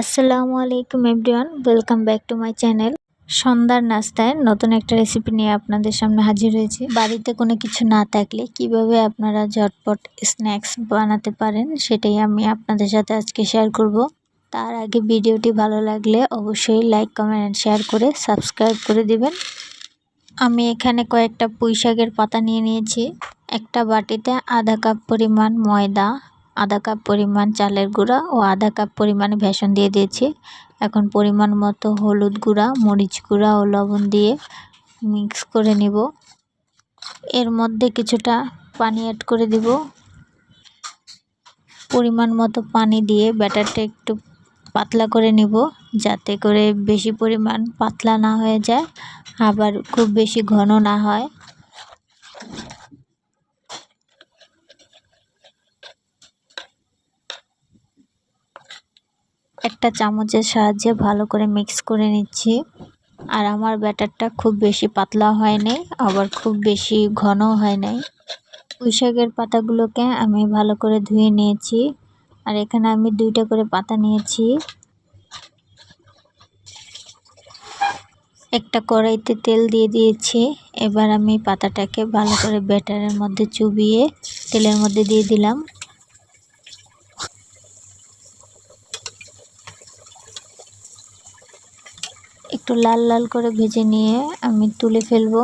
আসসালামু আলাইকুম everyone, welcome back to my channel. সন্ধ্যার নাস্তায় নতুন একটা রেসিপি নিয়ে আপনাদের সামনে হাজির হয়েছি। বাড়িতে কোনো কিছু না থাকলে কীভাবে আপনারা ঝটপট স্ন্যাক্স বানাতে পারেন সেটাই আমি আপনাদের সাথে আজকে শেয়ার করব। তার আগে ভিডিওটি ভালো লাগলে অবশ্যই লাইক কমেন্ট শেয়ার করে সাবস্ক্রাইব করে দিবেন। আমি এখানে কয়েকটা পুঁই শাকের পাতা নিয়ে নিয়েছি। একটা বাটিতে আধা কাপ পরিমাণ ময়দা আধা কাপ পরিমাণ চালের গুঁড়া ও আধা কাপ পরিমাণ বেসন দিয়ে দিয়েছি। এখন পরিমাণ মতো হলুদ গুঁড়া, মরিচ গুঁড়া ও লবণ দিয়ে মিক্স করে নিব। এর মধ্যে কিছুটা পানি অ্যাড করে দিব। পরিমাণ মতো পানি দিয়ে ব্যাটারটা একটু পাতলা করে নিব, যাতে করে বেশি পরিমাণ পাতলা না হয়ে যায়, আবার খুব বেশি ঘন না হয়। একটা চামচের সাহায্যে ভালো করে মিক্স করে নিচ্ছি। আর আমার ব্যাটারটা খুব বেশি পাতলা হয় নাই, আবার খুব বেশি ঘন হয় নাই। পুঁই শাকের পাতাগুলোকে আমি ভালো করে ধুয়ে নিয়েছি। আর এখানে আমি দুইটা করে পাতা নিয়েছি। একটা কড়াইতে তেল দিয়ে দিয়েছি। এবার আমি পাতাটাকে ভালো করে ব্যাটারের মধ্যে চুবিয়ে তেলের মধ্যে দিয়ে দিলাম। একটু লাল লাল করে ভেজে নিয়ে আমি তুলে ফেলব।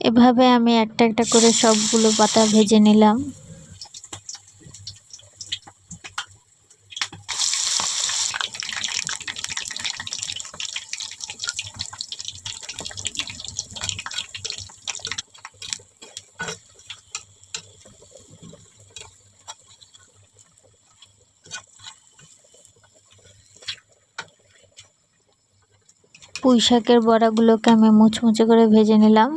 এভাবে আমি একটা একটা করে সবগুলো পাতা ভেজে নিলাম। পুঁই শাকের বড়াগুলোকে আমি মুচমুচে করে ভেজে নিলাম।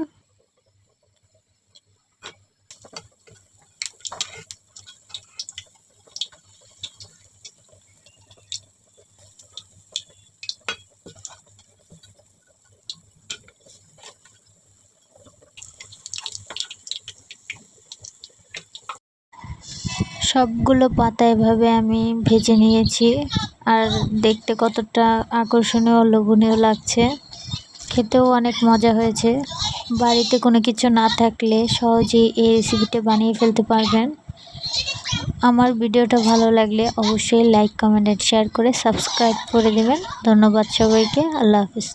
সবগুলো পাতা এভাবে আমি ভেজে নিয়েছি। আর দেখতে কতটা আকর্ষণীয়, লোভনীয় লাগছে। খেতেও অনেক মজা হয়েছে। বাড়িতে কোনো কিছু না থাকলে সহজেই এই রেসিপিটা বানিয়ে ফেলতে পারবেন। আমার ভিডিওটা ভালো লাগলে অবশ্যই লাইক কমেন্ট শেয়ার করে সাবস্ক্রাইব করে দেবেন। ধন্যবাদ সবাইকে। আল্লাহ হাফিজ।